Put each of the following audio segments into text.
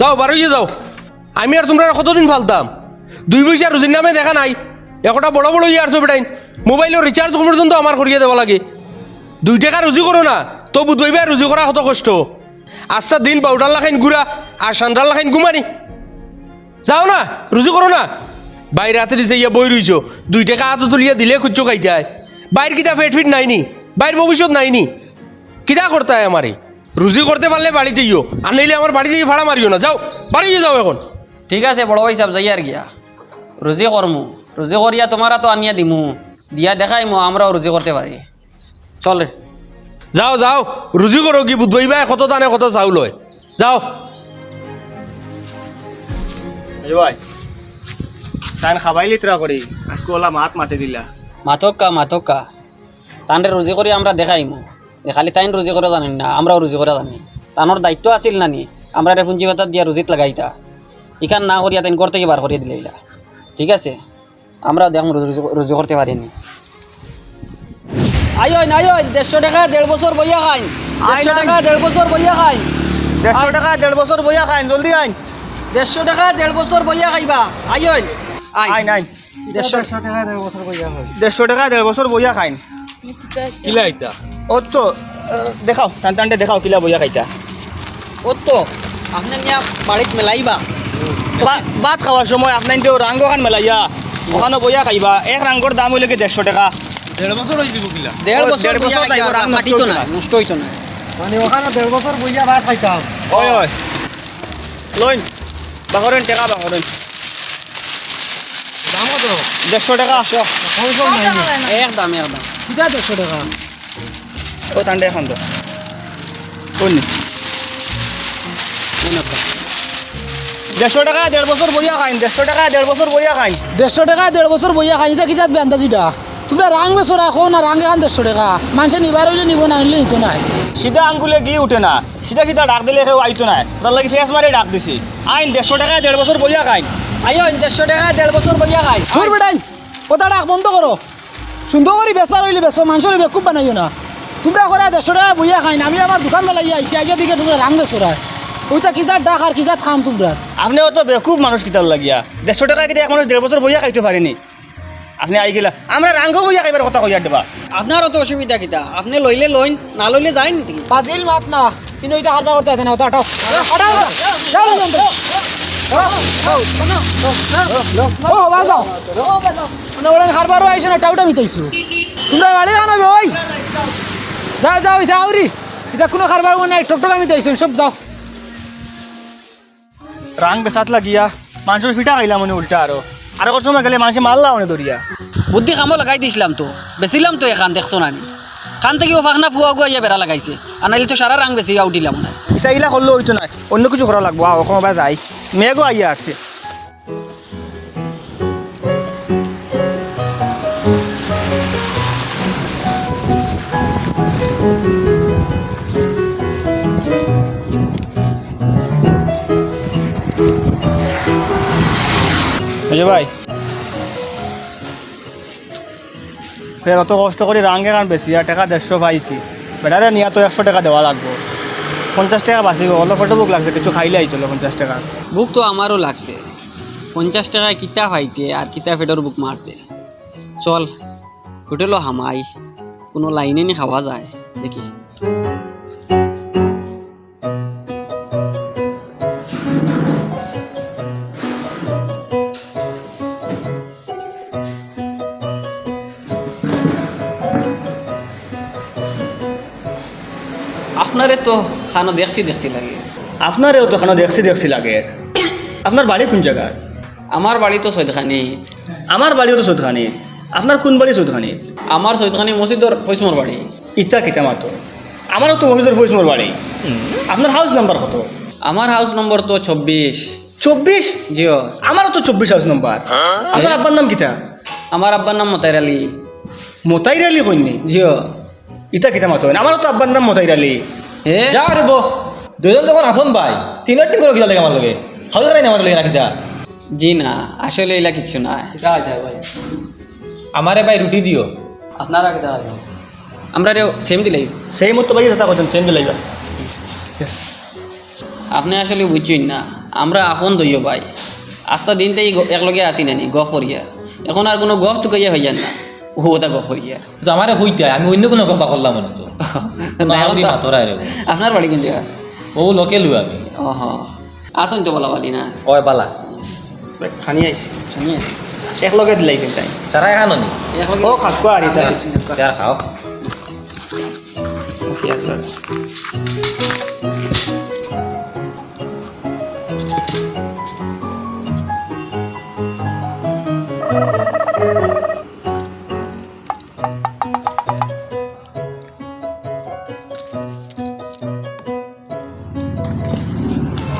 যাও, বারোইয়ে যাও। আমি আর তোমরা কতদিন ফালতাম? দুই পয়সা রুজির নামে দেখা নাই। একটা বড় বড় ইয়ার ছবি টাইন। মোবাইলের রিচার্জ পর্যন্ত আমার করিয়ে দেওয়া লাগে। দুই টাকা রুজি করো না তো বুধবাই রুজি করা কত কষ্ট। আচ্ছা দিন পাউডার লাখাইন গুড়া, আর সান্ডার লাখাইন গুমানি। যাও না, রুজি করো না। বাইরে হাতে দিছে ইয়া বই রইছ, দুই টাকা হাতে তুলিয়া দিলে খুঁজছো খাইতে বাইর কিতা ফেট ফিট নাইনি, বাইর ভবিষ্যৎ নাইনি। কিতা করতে হয় আমারে? রুজি করতে পারলে বাড়িতে ইও আর নাইলে আমার বাড়িতে গিয়ে ভাড়া মারিও না। যাও বাড়ি যাও এখন। ঠিক আছে বড় ভাই সাহেব যাই আর গিয়া। রুজি করমু। রুজি করিয়া তোমারা তো আনিয়া দিমু। দিয়া দেখাইমু আমরাও রুজি করতে পারি। চলে যাও যাও। রুজি করো কি বুধবাই কত দানে কত চাউল হয়। যাও। ভাই তান খাবাই লিত্রা করি। আজকে ওলা মাত মাতে দিলা। মাথক্কা মাথক্কা তানরে রুজি করি আমরা দেখাইমু। খালি তাইন রুজি করে জানেন না আমরাও রুজি করে জানি তানোর দায়িত্ব আছিল নানি আমরা রে পুঞ্জি কথা দিয়া রুজিত লাগাইতা ইখান না করিয়া তাইন করতে কি বার করিয়া দিলে ইলা। ঠিক আছে? আমরা দেখুন রুজি রুজি করতে পারিনি আইন আইন দেড়শো টাকা দেড় বছর বইয়া খাইন দেড়শো। টাকা দেড় বছর বইয়া খাইন দেড়শো টাকা দেড় বছর বইয়া খাইন জলদি আইন। দেড়শো টাকা দেড় বছর বইয়া খাইবা আইন আইন আইন। দেড়শো দেড়শো টাকা দেড় বছর বইয়া খাইন কিলা আইতা? ও তো দেখাও টান টানটে দেখাও কিলা বইয়া খাইতা। ও তো আপনার নিয়া বাড়িত মেলাইবা। ভাত খাওয়ার সময় আপনার তো রাঙ্গ খান মেলাইয়া ওখানে বইয়া খাইবা এক রাঙ্গর দাম হইলে কি দেড়শো টাকা? দেড় বছর দেড় বছর বইয়া তাইব, খাইবা রাগ নষ্ট ফাটিতো হইতো না না। নষ্ট হইতো না ওই ওই লইন বাঙরেন টাকা বাঙরেন দেড়শো টাকা। একদম একদম ও টানটে এখন তো। কোন দেড়শো টাকা দেড় বছর বইয়া খাইন দেড়শো টাকা দেড় বছর বইয়া খাইন। দেড়শো টাকা দেড় বছর বইয়া খাই কি যাত বেন্দাজিটা তোমরা রাং বেছো রাখো না রাং এখান দেড়শো টাকা। মানুষে নিবার হইলে নিব না নিলে নিত নাই। সিধা আঙ্গুলে গিয়ে উঠে না। সিধা সিধা ডাক দিলে কেউ আইতো না তার লাগে ফেস মারি ডাক দিছি। আইন দেড়শো টাকা দেড় বছর বইয়া খাইন। আইন দেড়শো টাকা দেড় বছর বইয়া খাই তোর বেটাই কথা ডাক বন্ধ করো। সুন্দর করে বেসবার হইলে বেসো মানুষের খুব বানাইও না। তোমরা করে দেড়শো টাকা বইয়া খাই না। আমি আমার দোকান বেলাই আইসি আগে দিকে তোমরা রাং বেছো রায় ওইটা কিজার ডাক আর কিজার খাম তোমরা? আপনি অত বেকুব মানুষ কিতার লাগিয়া। দেড়শো টাকা কিন্তু এক মানুষ দেড় বছর বইয়া খাইতে পারেনি। আপনি আই গেলা আমরা রাঙ্গ বইয়া খাইবার কথা কইয়া দেবা। আপনারও তো অসুবিধা কিতা? আপনি লইলে লইন না লইলে যাই নাকি পাজিল মাত না। কিন্তু ওইটা হারবা করতে হয় না ওটা হটাও মানে ওরা হারবারও আইসে না টাউটা মিতাইছো তোমরা বাড়ি আনাবে ওই। যাও যাও এটা আউরি। এটা কোনো খারবার মানে টকটকা মিতাইছো সব যাও। রাং বেসাত লাগিয়া মানুষের ফিটা খাইলাম মানে উল্টা আরও। আর কত সময় গেলে মানুষে মারলা মানে দরিয়া। বুদ্ধি কামও লাগাই দিছিলাম তো বেছিলাম তো এখান দেখছ নানি খান থেকে ও ফাঁকনা ফুয়া গুয়া ইয়া বেড়া লাগাইছে আর নাইলে তো সারা রাং বেশি আউটিলাম না। এটা ইলা করলেও হইতো না অন্য কিছু করা লাগবো আও যাই। মেঘও আইয়া আসছে। ভাই। ফের অত কষ্ট করে রাঙ্গে গান বেশি, আর টাকা দেড়শো পাইছি। বেটারে নিয়ে তো একশো টাকা দেওয়া লাগবো। পঞ্চাশ টাকা বাঁচিব অলপ ফটো বুক লাগছে, কিছু খাইলে আইছিল পঞ্চাশ টাকা। বুক তো আমারও লাগছে। পঞ্চাশ টাকায় কিতা খাইতে আর কিতা ফেডর বুক মারতে? চল, হোটেলও হামাই, কোনো লাইনে নি খাওয়া যায়, দেখি। আপনারে তো খানো দেখছি দেখছি লাগে। আপনারেও তো এখানে দেখছি দেখছি লাগে। আপনার বাড়ি কোন জায়গা? আমার বাড়ি তো সৈদখানি আমার বাড়িও তো চৌধখানি আপনার কোন বাড়ি চৌধখানি আমার সৈদখানি মসজিদর ফৈসমর বাড়ি। ইটা কিতা মাতো? আমারও তো মহিজুর ফৈসমোর বাড়ি। আপনার হাউস নাম্বার কত? আমার হাউস নম্বর তো চব্বিশ। চব্বিশ? জিও। আমারও তো চব্বিশ হাউস নাম্বার আপনার আব্বার নাম কিতা? আমার আব্বার নাম মতাইর আলী। মোতাইর আলী কইনি জিও। ইতা কিতা মাতো? আমারও তো আব্বার নাম মোতাইর আলী। হে যা রে বো দুজন যখন আপন ভাই তিনের টিং করে গিলা লাগে আমার লগে। হাউস রাই আমার লগে রাখিতা জি না আসলে এলা কিচ্ছু না আমারে ভাই রুটি দিও। আপনারা কেটে আমরা রে সেম দিলাই। সেই মতো বাড়ি যেটা করছেন সেম লাগবে আপনি আসলে বুঝছেন না আমরা আপন দইও ভাই। আস্তা দিনতেই একলগে আসি নানি গফ করিয়া। এখন আর কোনো গফ তো কইয়া হইয়া না। ও ওটা গফ করিয়া তো আমার হইতে আমি অন্য কোনো কথা করলাম মনে তো। না, তো- আপনার বাড়ি কিন্তু ও লোকে লু আমি ওহ আসুন তো বলা বালি না। ওই বালা। খানি আইছি শুনি আছি। একলগে দিলাই কিন্তু তাই তারা এখানো নি? একলগে- ও খাকুয়া আর এটা খাও।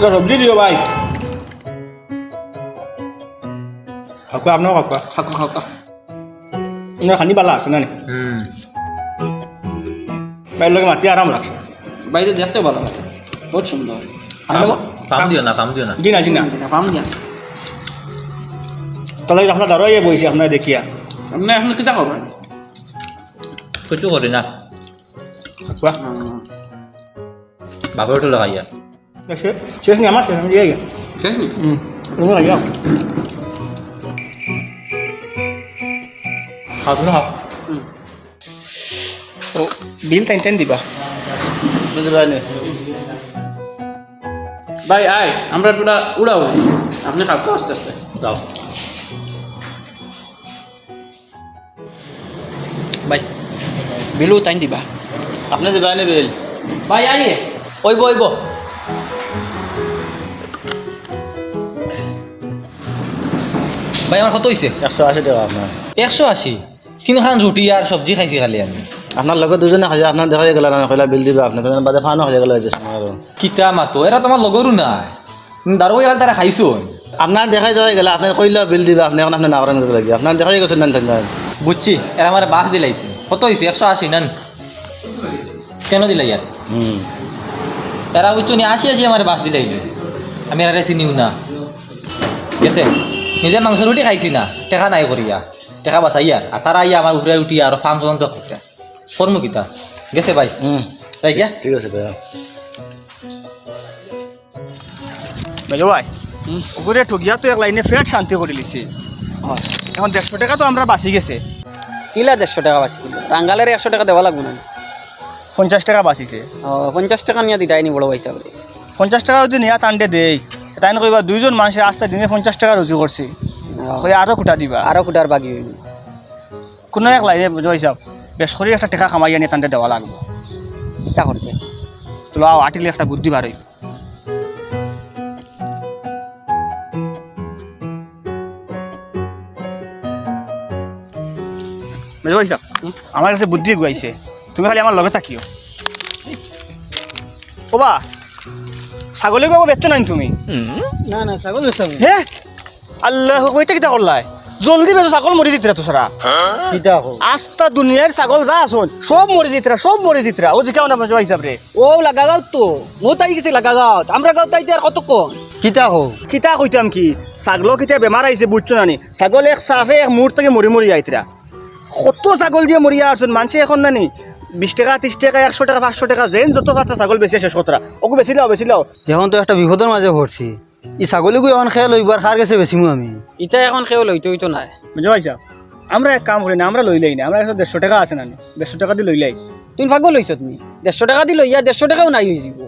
সবজি দিও ভাই। খাকুয়া আপনার খাকুয়া খাকো খাকো আপনার খানি বালা আছে না নি? হুম বাইর লগে মাতি আরাম লাগছে বাইরে দেখতে ভালো বহুত সুন্দর পাম দিও না পাম দিও না। জি না জি না পাম দিয়া। তাহলে আপনার দাঁড়াইয়া বইছি আপনার দেখিয়া। আপনি এখন কিতা করবেন কিছু করি না বাপের লাগাইয়া শেষ শেষ নি আমার শেষ আমি দিয়ে গেলাম শেষ নি হুম তুমি লাগিয়া খাও তুমি খাও হুম। ও বিল টাইম টাইম দিবা বুঝতে পারলে ভাই আয় আমরা পুরা উড়াও আপনি খাকো আস্তে আস্তে যাও ভাই বিলু তাই দিবা আপনি যে বাইনে বেল ভাই আইয়ে ওইব ওইব ভাই আমার কত হয়েছে একশো আশি টাকা আপনার। একশো আশি? তিনখান রুটি আর সবজি খাইছি খালি আমি। আপনার লগে দুজনে খাই আপনার দেখা গেল না কইলা বিল দিবা আপনি তখন বাদে ফানো হয়ে গেল আর কিতা মাতো এরা তোমার লগরও নাই। দারো গেল তারা খাইছো আপনার দেখাই যাওয়া গেলে আপনি কইলা বিল দিবা আপনি এখন আপনি না করেন লাগে। আপনার দেখাই গেছে না থাকবে বুঝছি এরা আমার বাস দিলাইছে। কত হয়েছে একশো আশি নান। কেন দিলাই ইয়ার হুম। এরা বুঝছ নি আশি আশি আমার বাস দিলাই আমি এরা চিনিও না। গেছে? নিজে মাংস রুটি খাইছি না টেকা নাই করিয়া টেকা বাঁচাই আর আর তারা ইয়া আমার উঠে উঠি আর ফার্ম করতে কর্ম কিতা? গেছে ভাই হুম তাই গিয়া? ঠিক আছে ভাই মেজো ভাই ওগুলো ঠগিয়া তো এক লাইনে ফেট শান্তি করে লিছি। এখন দেড়শো টাকা তো আমরা বাঁচি গেছে। কিলা দেড়শো টাকা বাঁচি কিন্তু রাঙ্গালের একশো টাকা দেওয়া লাগবে না? পঞ্চাশ টাকা বাঁচিছে ও পঞ্চাশ টাকা নিয়ে দিতাই নি বড় পয়সা বলে। পঞ্চাশ টাকা যদি নিয়া টানতে দেই। তাই না কইবা দুইজন মানুষে আস্তে দিনে পঞ্চাশ টাকা রুজি করছি। কই আরও কুটা দিবা। আরও কুটার বাকি হইব কোনো এক লাইনে বুঝো হিসাব বেশ করে একটা টাকা কামাই আনি টানতে দেওয়া লাগবে। কিতা করতে। চলো আও আটিলে একটা বুদ্ধি বার হইব বুঝো হিসাব আমার কাছে বুদ্ধি গুয়াইছে। তুমি খালি আমার লগে থাকিও। ওবা! ছাগলী গো বেচছো নাই তুমি? না না ছাগল বেচাম হে? আল্লাহ কইতে কিতা করলাই জলদি বেচো ছাগল মরি জিতরা তো সারা কিতা হোক আস্তা দুনিয়ার ছাগল যা আসুন সব মরে জিতরা সব মরে জিতরা ও যে কেমন বুঝো হিসাব রে ও লাগা গাঁত তো। মো তাই গেছে লাগা গাঁত আমরা গাঁত তাইতে আর কত কম কিতা হোক কিতা কইতাম কি? ছাগল কিতা বেমার আইছে বুঝছ নানি ছাগল এক সাফে এক মুহূর্ত মরি মরি যাইতরা কত ছাগল দিয়ে মরিয়া আসুন মানুষে এখন নানি বিশ টাকা ত্রিশ টাকা একশো টাকা পাঁচশো টাকা যেন যত কথা ছাগল বেশি শেষ কতরা ওকে বেশি লাও বেশি লাও। এখন তো একটা বিপদের মাঝে পড়ছি। ই ছাগলীকে এখন খেয়ে লইবার খার গেছে বেশিমু আমি? ইটা এখন খেয়ে লইতে হইতো নাই বুঝো পাইছা? আমরা এক কাম করি না আমরা লইলাই না আমরা একশো দেড়শো টাকা আছে নানি দেড়শো টাকা দিয়ে লইলাই তুমি ভাগ্য লইছ তুমি? দেড়শো টাকা দি লইয়া দেড়শো টাকাও নাই হয়ে যাব।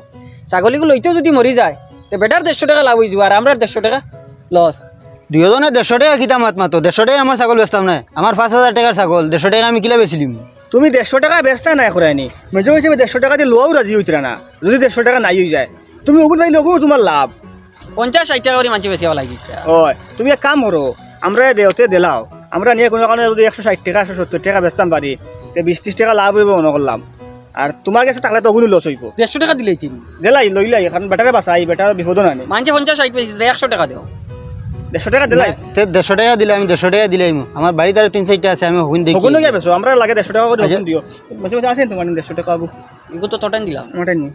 ছাগলীকে লইতেও যদি মরি যায় তো বেটার দেড়শো টাকা লাভ হয়ে যাব আর আমরা দেড়শো টাকা লস দুজনে দেড়শো টাকা কিতা মাত মাতো দেড়শো টাকা আমার ছাগল বেচতাম না আমার পাঁচ হাজার টাকার ছাগল দেড়শো টাকা আমি কিলা বেচিলিম তুমি দেড়শো টাকা বেচতা নাই করায়নি মেজর হিসেবে দেড়শো টাকা দিয়ে লোয়াও রাজি হইতরা না। যদি দেড়শো টাকা নাই হয়ে যায় তুমি ওগুন ভাই লগেও তোমার লাভ। পঞ্চাশ ষাট টাকা করে মানছি বেশি লাগি ওই তুমি এক কাম করো আমরা দেওতে দিলাও। আমরা নিয়ে কোনো কারণে যদি একশো ষাট টাকা একশো সত্তর টাকা বেচতাম পারি তো বিশ ত্রিশ টাকা লাভ হইব মনে করলাম আর তোমার কাছে থাকলে তো ওগুলো লস হইব। দেড়শো টাকা দিলেই দিলাই লইলাই কারণ বেটারে বাঁচাই বেটার বিপদ নানি মানছে পঞ্চাশ ষাট পেয়েছি একশো টাকা দেও। দেড়শো টাকা দিলাই? তে দেড়শো টাকা দিলে আমি দেড়শো টাকা আমার বাড়িতে আর তিন চারটা আছে আমি হুন দেখি। ওগুলো গিয়ে বেছো আমরা লাগে দেড়শো টাকা করে আচ্ছা। দিও। মাঝে মাঝে আসেন তোমার দেড়শো টাকা আবু। এগুলো তো তোটান দিলাম। নি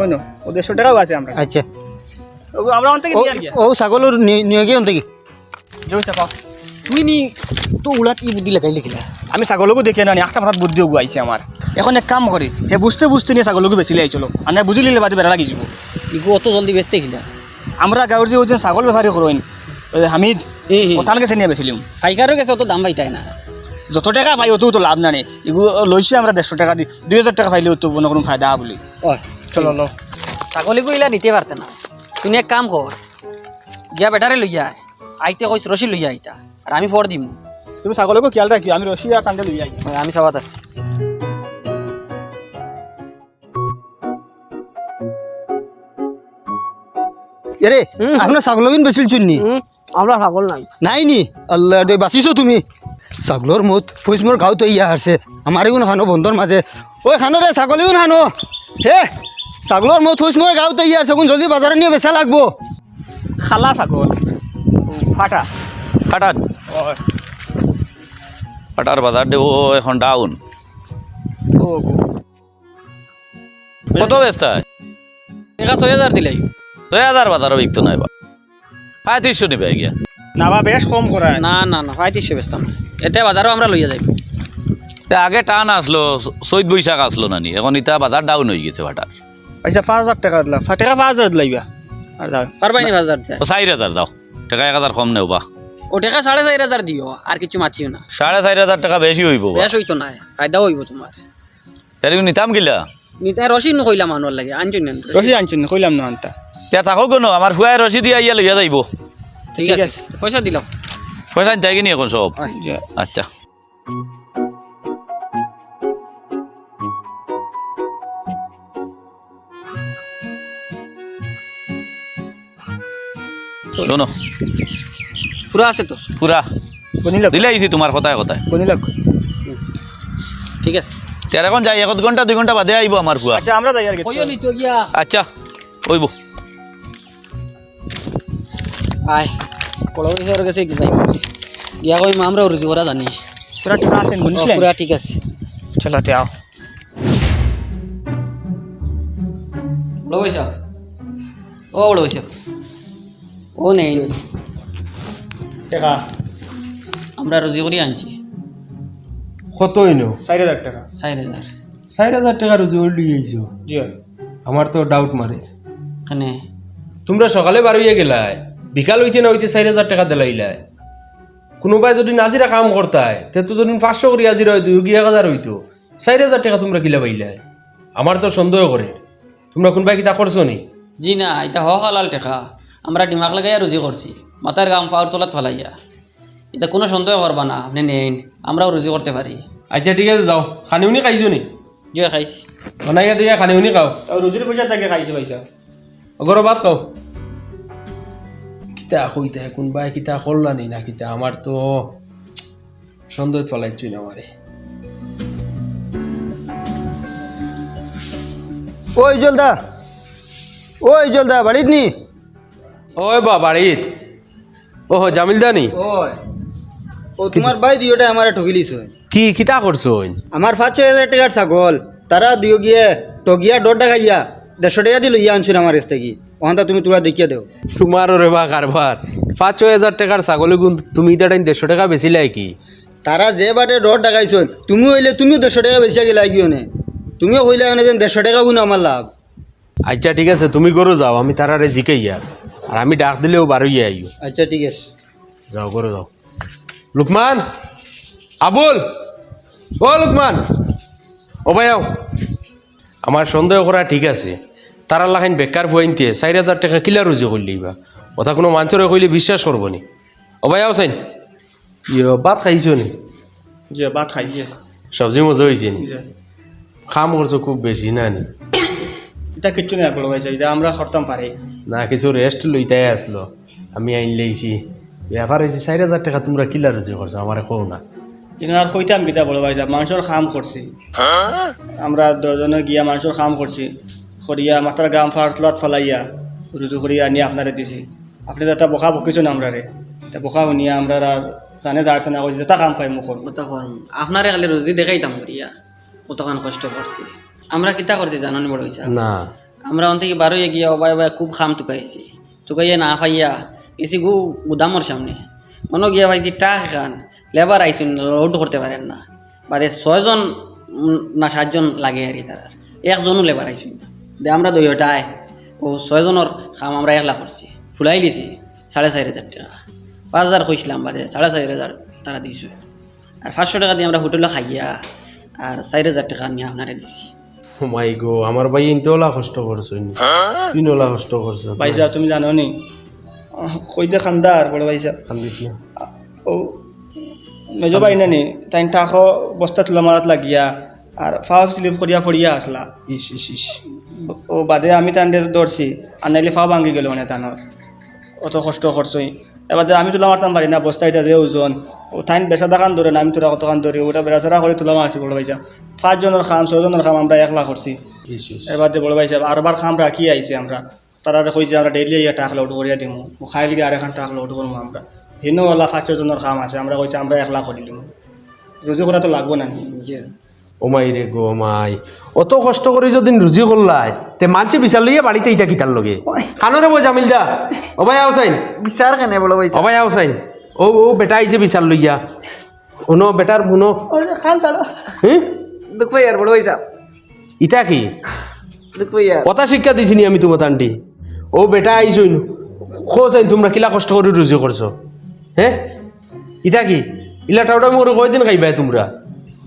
ওই নো ও দেড়শো টাকাও আছে আমরা। আচ্ছা। আমরা ও দিয়ে আর ও ছাগলের নিয়ে গিয়ে থেকে জয় চাপা তুই নি তো উড়াত ই বুদ্ধি লাগাই লিখিলা। আমি ছাগলকো দেখে নানি একটা মাথাত বুদ্ধি ওগু আইছে আমার। এখন এক কাম করি হে বুঝতে বুঝতে নিয়ে ছাগলকো বেশি লাই চলো আর না বুঝি লিলে বাদে বেড়া লাগি যাব। ইগু অত জলদি বেচতে গিলা। আমরা গাঁৱৰ যে যে ছাগল বেপাৰী কৰোঁ হামিদ ওখান গেছে নিয়ে বেছিলাম গেছে অত দাম পাইতাই না। যত টাকা পাই অত তো লাভ নাই এগু লৈছে আমরা দেড়শো টাকা দি দুই হাজার টাকা পাইলে তো কোনো কোনো ফায়দা বলি। চলো লো। ছাগলী কইলা নিতে পারতে না। তুমি এক কাম কর গিয়া বেটারে লইয়া। আইতে কইস রশি লইয়া আইতা আর আমি ফর দিম। তুমি ছাগলকো খেয়াল রাখিও আমি রশি আর টানতে লই যাই আমি সবাত আছি। এরে আপনার ছাগল কিন বেছিল চুননি। আমরা ছাগল নাই। নাই নি আল্লাহ দে বাঁচিছো তুমি। ছাগলর মুত ফুস মোর গাঁও তো ইয়া হারছে আমার এগুন খানো বন্ধর মাঝে ওই খানো রে ছাগল এগুন খানো হে ছাগলর মুত ফুস মোর গাঁও তো ইয়া হারছে কোন জলদি বাজারে নিয়ে বেচা লাগবো। খালা ছাগল। ফাটা। ফাটাত ফাটার বাজার দেব এখন ডাউন ও গো। কত ব্যস্ত টাকা ছয় হাজার দিলাই ছয় হাজার বাজারও বিকতো নাই বা। নিবে গিয়া। বেশ কম করা। না না না পঁয়ত্রিশশো বেচতাম। না এতে বাজারও আমরা লইয়া যাই তা আগে টান আসলো চৈত বৈশাখ আসলো নানি এখন ইতা বাজার ডাউন হয়ে গেছে পয়সা পাঁচ হাজার টাকা দিলা টাকা পাঁচ হাজার দিলাইবা। আর যাও। পারবাই নি চারি হাজার যাও। টাকা এক হাজার কম নেও বা। ও টাকা সাড়ে চার হাজার দিও আর কিছু মাছিও না। সাড়ে চারি হাজার টাকা বেশি হইব বা। বেশ হইতো না ফায়দা হইব তোমার। তাহলে নিতাম গিলা? নিতে রশি নকইলা মানুষ লাগে আনছো না রশি আনছি না কইলাম না আনতা। তে থাকো কেন আমার ফুয়াই রসি দিয়া ইয়া লইয়া যাইব ঠিক আছে। পয়সা দিলাম পয়সা কিনি এখন সব আচ্ছা। শোনো। পুরা আছে তো? পুরা দিলে আইছি তোমার কথায় কথায় ঠিক আছে। তের এখন যাই এক ঘণ্টা দুই ঘণ্টা বাদে আইব আমার ফুয়া আচ্ছা আমরা যাই আর আচ্ছা ওইব আয় কলবরি স্যার কাছে যাই গিয়া কই আমরা রুজি করা জানি পুরা টাকা আছেন ও, গনিছিলেন পুরা ঠিক আছে চলো তে আও বড় পয়সা ও বড় পয়সা ও নেই টাকা আমরা রুজি করে আনছি কত হইনো চার হাজার টাকা চার হাজার চার হাজার টাকা রুজি করে লিয়ে আইছো জি আমার তো ডাউট মারে এখানে তোমরা সকালে বার হইয়া গেলাই বিকাল হইতে না হইতে চার হাজার টাকা দিলাইলাই কোনোবাই যদি নাজিরা কাম করতায় তে তো ধরুন পাঁচশো করে হাজিরা হইতো কি এক হাজার হইতো চার হাজার টাকা তোমরা কিলা পাইলাই আমার তো সন্দেহ করে তোমরা কোনবাই কিতা করছ নি? জি না এটা হ হালাল টেকা। আমরা ডিমাক লাগাইয়া রুজি করছি মাথার গাম ফাওয়ার তলাত ফেলাইয়া এটা কোনো সন্দেহ করবা না আপনি নেন আমরাও রুজি করতে পারি আচ্ছা ঠিক আছে যাও। খানি উনি খাইছো নি? জয় খাইছি। বনাইয়া দিয়া খানি উনি খাও। রুজির পয়সা থাকে খাইছো পয়সা অগর ভাত খাও। কিতা কইতা কোনবাই কিতা করলা নি না কিতা আমার তো সন্দেহ ফলাইছুই না আমারে। ওই জলদা ওই জলদা বাড়িত নি? ওই বা বাড়িত। ও জামিলদা নি ওই ও তোমার ভাই দুইটা আমার ঠকিলিস কি কিতা করছ আমার পাঁচ ছয় হাজার টাকার ছাগল তারা দিও গিয়ে টগিয়া ডর টাকা ইয়া দেড়শো টাকা দিল ইয়া আনছিল আমার কাছ থেকে। ওখানটা তুমি তোরা দেখিয়ে দেও। তোমার রে বা কারবার। পাঁচ ছয় হাজার টাকার ছাগলে গুণ তুমি এটা দেড়শো টাকা বেশি লাই কি? তারা যে বাটে ডর টাকাইছ তুমি হইলে তুমিও দেড়শো টাকা বেশি গেলা গিয়ে নে। তুমিও হইলে মানে যেন দেড়শো টাকা গুণ আমার লাভ। আচ্ছা ঠিক আছে তুমি করো যাও আমি তারারে জিকাইয়া আর। আমি ডাক দিলেও বারোই আইও। আচ্ছা ঠিক আছে। যাও করো যাও। লুকমান আবুল ও লুকমান। ও ভাইয়াও আমার সন্দেহ করা ঠিক আছে। তারা লাখাইন বেকার ফুয়াইনতে চার হাজার টাকা কিলা রুজি করলি বা কথা কোনো মানুষরে কইলে বিশ্বাস করব নি। ও ভাইয়াও চাইন। ইয়ে ভাত খাইছো নি? জি ভাত খাইছে সবজি মজা হয়েছে নি? খাম করছ খুব বেশি না নি? এটা কিচ্ছু নেই বড় পয়সা এটা আমরা করতাম পারি না কিছু রেস্ট লইতাই আসলো আমি আইন লেইছি ব্যাপার হয়েছে চার হাজার টাকা তোমরা কিলা রুজি করছ আমার কো না। আর কইতাম কিতা বড় পয়সা মানুষের খাম করছি আমরা দুজনে গিয়া মানুষের খাম করছি করিয়া মাথার গাম ফার তলাত ফলাইয়া রুজু করিয়া আনি আপনারে দিছি। আপনি তো একটা বোকা বকিছেন আমরা রে তা বোকা শুনিয়া আমরা আর জানে যাচ্ছে না কইছে যেটা কাম পাই মুখর আপনারে খালি রুজি দেখাইতাম করিয়া অতখান কষ্ট করছি আমরা কিতা করছি জানানি বড় হয়েছে না। আমরা অন থেকে বারোই গিয়া ওবাই ওবাই খুব খাম টুকাইছি। টুকাইয়া না পাইয়া এসি গু গুদামর সামনে। মনে গিয়া ভাইছি টাক খান। লেবার আইসুন লোড করতে পারেন না। বারে ছয়জন না সাতজন লাগে আর তারা একজনও লেবার আইসুন না দে আমরা দুইটায় ও ছয়জনের কাম আমরা একলা করছি। ফুলাই দিছি সাড়ে চার হাজার টাকা। পাঁচ হাজার কইছিলাম বাদে সাড়ে চার হাজার তারা দিছো। আর পাঁচশো টাকা দিয়ে আমরা হোটেলে খাইয়া আর চার হাজার টাকা নিয়ে আপনারে দিছি। মাই গো আমার ভাই ইনতে ওলা কষ্ট করছ তুই ওলা কষ্ট করছ। ভাইসা তুমি জানো নি? কইতে খান্দার বড় ভাইসা কান্দিস না। ও মেজো বাই নানি তাই টাকো বস্তা তুলা মারাত লাগিয়া আর ফাও স্লিপ করিয়া ফড়িয়া আসলা। ইস ইস ইস। ও বাদে আমি তান্ডে দৌড়ছি আর নাইলে ফাও ভাঙি গেল মানে তানোর অত কষ্ট করছই এবার আমি তুলা মারতাম পারি না বস্তা এটা যে ওজন। ও তাইন বেচা দোকান ধরে না আমি তোরা কতখান ধরি ওটা বেড়াচড়া করে তুলা মারছি বড় ভাইসা পাঁচজনের খাম ছজনের খাম আমরা একলা করছি এবার যে বড় ভাই সাহেব আরবার খাম রাখি আইছে আমরা? তারা কই যে আমরা ডেইলি ইয়া টাক লোড করিয়া দিমু। ও খাই লিগে আর এখন টাক লোড করব আমরা। হিনো ওলা পাঁচ জনের খাম আছে আমরা কইছি আমরা একলা করি দিমু। রুজু করা তো লাগবো না ও মাই রে গো মাই অত কষ্ট করে যদি রুজি করলাই তে মানছে বিচার লইয়া বাড়িতে ইটা কিতার লগে খানরে বই জামিল দা। ভাই আউসাইন বিচার কেনে বলো ও ভাই আউসাইন ও ও বেটা আইছে বিচার লইয়া উনো বেটার মুনো খান ছাড়ো হ্যাঁ দুঃখ ভাই আর বড় ভাই সাহেব ইটা কি? দুঃখ ভাই আর কথা শিক্ষা দিছিনি আমি তোমার আন্টি। ও বেটা আইসইন খোঁজাইন তোমরা কিলা কষ্ট করে রুজি করছ হ্যাঁ ইটা কি? ইলা টাউটা মোর কয়দিন খাইবাই তোমরা?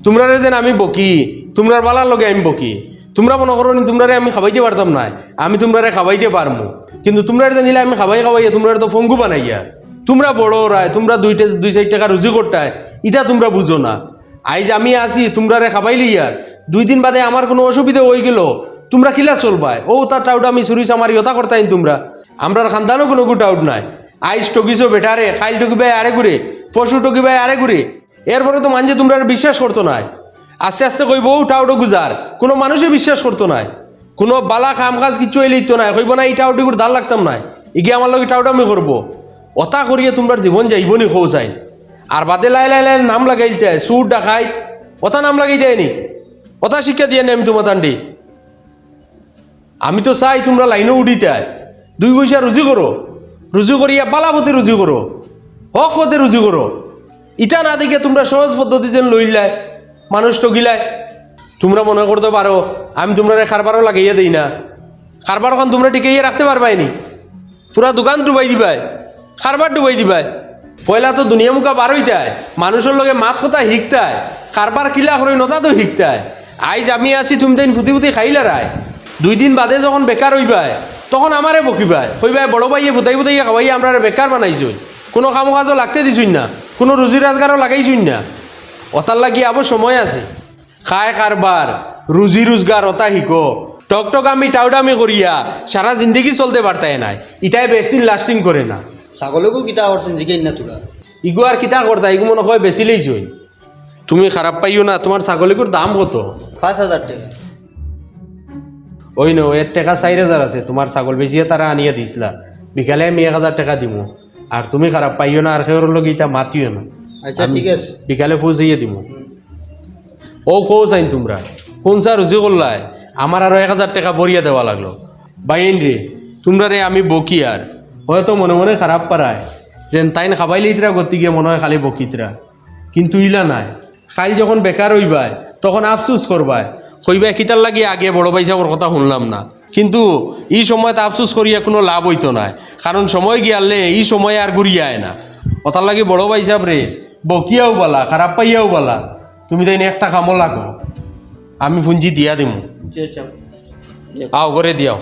তোমরা যেন আমি বকি, তোমরার বালার লগে আমি বকি। তোমরা মনে করো নি তোমরারে আমি খাবাইতে পারতাম না আমি তোমরারে খাবাইতে পারমু। কিন্তু তোমরা জানিলে আমি খাবাই খাবাইয়া তোমরা তো ফঙ্গু বানাইয়া। তোমরা বড় রায় তোমরা দুইটা দুই চার টাকা রুজি করতায়, ইটা তোমরা বুঝো না। আইজ আমি আসি, তোমরারে খাবাইলি ইয়ার। দুই দিন বাদে আমার কোনো অসুবিধা হয়ে গেল। তোমরা কিলা চলবাই ও তার টাউট আমি চুরি চামারি ওটা করতাইন তোমরা। আমরা খানদানও কোনো টাউট নাই। আইজ টকিছো বেটারে, কাইল টকিবাই আরে ঘুরে, পশু টকিবাই আরে ঘুরে। এরপরে তো মানছে তোমরা বিশ্বাস করতো নাই। আস্তে আস্তে কইব, উঠা টাউটো গুজার। কোনো মানুষে বিশ্বাস করতো নাই। কোনো বালা কাম কাজ কিছু এলে ইতো নাই। কইব না, ইটা টাউটি করে লাগতাম নাই। ইগে আমার লগে টাউটা আমি করব। অতা করিয়ে তোমরা জীবন যাইবনি খোঁজাই আর বাদে লাই লাই লাই, নাম লাগাইতে সুর ডাকাই। অতা নাম লাগাই দেয়নি। অতা শিক্ষা দিয়ে নি আমি তোমার তান্ডি আমি তো চাই তোমরা লাইনও উঠিতে দুই পয়সা রুজি করো। রুজি করিয়া বালাপতি রুজি করো। হক হতে রুজি করো। ইটা না দেখে তোমরা সহজ পদ্ধতিতে লইলাই মানুষ টগিলাই তোমরা মনে করতে পারো, আমি তোমরা খারবারও লাগাইয়া দিই না। খারবারখন তোমরা টিকাইয়া রাখতে পারবাইনি পুরা দোকান ডুবাই দিবাই খারবার ডুবাই দিবাই। পয়লা তো দুনিয়া মুখা বার হইতায়, মানুষের লগে মাত কথা শিকতায় কারবার কিলা করে নতা তো শিকতায় আইজ আমি আছি, তুমি তাই ফুটি ফুটি খাইলা রায়। দুই দিন বাদে যখন বেকার হইবাই, তখন আমারে বকিবাই, কইবাই, বড় ভাইয়ে ফুটাই ফুটাইয়া খাওয়াই আমরা বেকার বানাইছই। কোনো কাম কাজও লাগতে দিছুই না। কোনো রুজি রাজগারও লাগাইছুই না। ওতার লাগি আবার সময় আছে। খায় কারবার রুজি রোজগার ওতা শিকো। টকটক আমি টাউডামি করিয়া সারা জিন্দগি চলতে পারতাই নাই। ইটাই বেশ দিন লাস্টিং করে না। ছাগলকো কিতা করছেন জিগাই না তোরা ইগো আর কিতা করতা ইগো মনে হয় বেশি লইছই তুমি খারাপ পাইও না তোমার ছাগলিগুর দাম কত? পাঁচ হাজার টাকা। ওই নো এর টাকা চার হাজার আছে। তোমার ছাগল বেশিয়ে তারা আনিয়া দিছিলা। বিকালে আমি এক হাজার টাকা দিমু। আর তুমি খারাপ পাইও না আর খেয়ে লোক ইটা মাতিও না। আচ্ছা ঠিক আছে। বিকালে পৌঁছাইয়ে দিমু। ও কৌ চাইন তোমরা। কোন চা রুজি করলাই আমার আরও এক হাজার টাকা বরিয়া দেওয়া লাগল। বাইন রে তোমরা রে আমি বকি আর হয়তো মনে মনে খারাপ পারায় যেন তাইন খাবাইলে ইতরা গতি গিয়ে মনে হয় খালি বকিতরা কিন্তু ইলা নাই। খাই যখন বেকার হইবাই তখন আফসুস করবাই কইবাই কিতার লাগি আগে বড় ভাই সাহেবের কথা শুনলাম না। কিন্তু এই সময়তে আফসুস করিয়া কোনো লাভ হইতো না কারণ সময় গিয়ালে এই সময় আর ঘুরিয়ে আয় না। ওটার লাগে বড় ভাই সাহেব রে বকিয়াও বালা খারাপ পাইয়াও বালা। তুমি তাই একটা কামো লাগো। আমি পুঞ্জি দিয়া দিমু। আও করে দিয়াও।